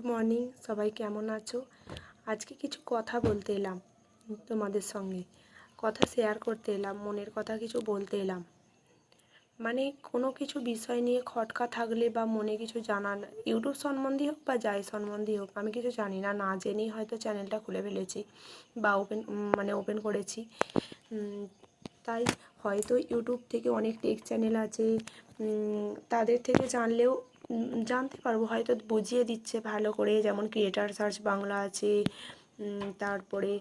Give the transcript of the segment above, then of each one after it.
Good morning সবাই কেমন আছো? আজকে কিছু কথা বলতে এলাম তোমাদের সঙ্গে। কথা শেয়ার করতে এলাম, মনের কথা কিছু বলতে এলাম। মানে কোনো কিছু বিষয় নিয়ে খটকা থাকলে বা মনে কিছু জানার, ইউটিউব সম্বন্ধে হোক বা যাই সম্বন্ধে হোক, আমি কিছু জানি না না জেনেই হয়তো চ্যানেলটা খুলে ফেলেছি বা ওপেন মানে ওপেন করেছি। তাই হয়তো ইউটিউব থেকে অনেক টেক চ্যানেল আছে তাদের থেকে জানলেও জানতে পারব, হয়তো বুঝিয়ে দিচ্ছে ভালো করে, যেমন ক্রিয়েটার সার্চ বাংলা আছে তারপরে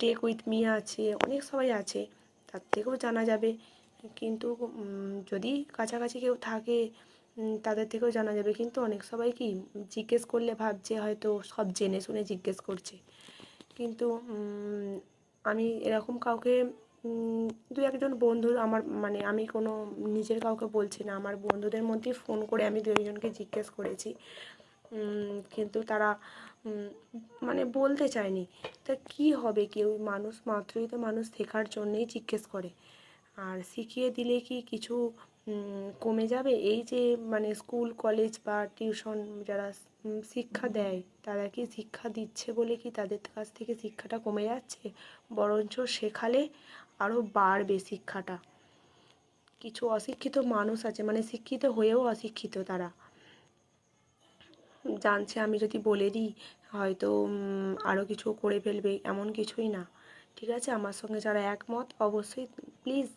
টেক উইথ মি আছে, অনেক সবাই আছে, তার থেকেও জানা যাবে। কিন্তু যদি কাছাকাছি কেউ থাকে তাদের থেকেও জানা যাবে। কিন্তু অনেক সবাই কি, জিজ্ঞেস করলে ভাবছে, হয়তো সব জেনে শুনে জিজ্ঞেস করছে। কিন্তু আমি এরকম কাউকে দু একজন বন্ধু আমার মানে আমি কোনো নিজের কাউকে বলছি না, আমার বন্ধুদের মধ্যেই ফোন করে আমি দু একজনকে জিজ্ঞেস করেছি। কিন্তু তারা মানে বলতে চায়নি। তা কী হবে? কেউ মানুষ মাত্রই তো মানুষ শেখার জন্যেই জিজ্ঞেস করে। আর শিখিয়ে দিলে কি কিছু কমে যাবে? এই যে মানে স্কুল, কলেজ বা টিউশন যারা শিক্ষা দেয়, তারা কি শিক্ষা দিচ্ছে বলে কি তাদের কাছ থেকে শিক্ষাটা কমে যাচ্ছে? বরঞ্চ শেখালে আরও বাড়বে শিক্ষাটা। কিছু অশিক্ষিত মানুষ আছে মানে শিক্ষিত হয়েও অশিক্ষিত তারা। জানছে আমি যদি বলে দিই, হয়তো আরও কিছু করে ফেলবে, এমন কিছুই না। ঠিক আছে, আমার সঙ্গে যারা একমত, অবশ্যই প্লিজ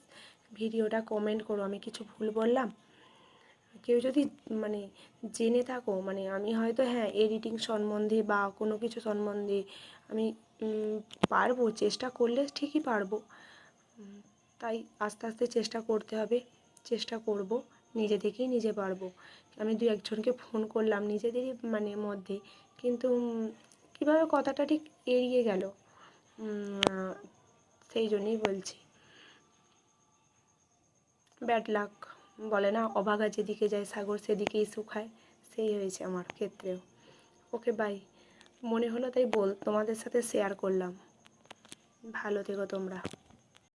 ভিডিওটা কমেন্ট করো, আমি কিছু ভুল বললাম। কেউ যদি মানে জেনে থাকো মানে আমি হয়তো হ্যাঁ এডিটিং সম্বন্ধে বা কোনো কিছু সম্বন্ধে আমি পারব, চেষ্টা করলে ঠিকই পারব। তাই আস্তে আস্তে চেষ্টা করতে হবে, চেষ্টা করব, নিজে থেকেই নিজে পারব। আমি দু একজনকে ফোন করলাম নিজেদেরই মানে মধ্যে, কিন্তু কীভাবে কথাটা ঠিক এড়িয়ে গেল? সেই জন্যই বলছি। ব্যাড লাক বলে না, অভাগা যেদিকে যায়, সাগর সেদিকেই শুকায়, সেই হয়েছে আমার ক্ষেত্রেও। ওকে বাই মনে হলো তাই বল, তোমাদের সাথে শেয়ার করলাম। ভালো থেকো তোমরা।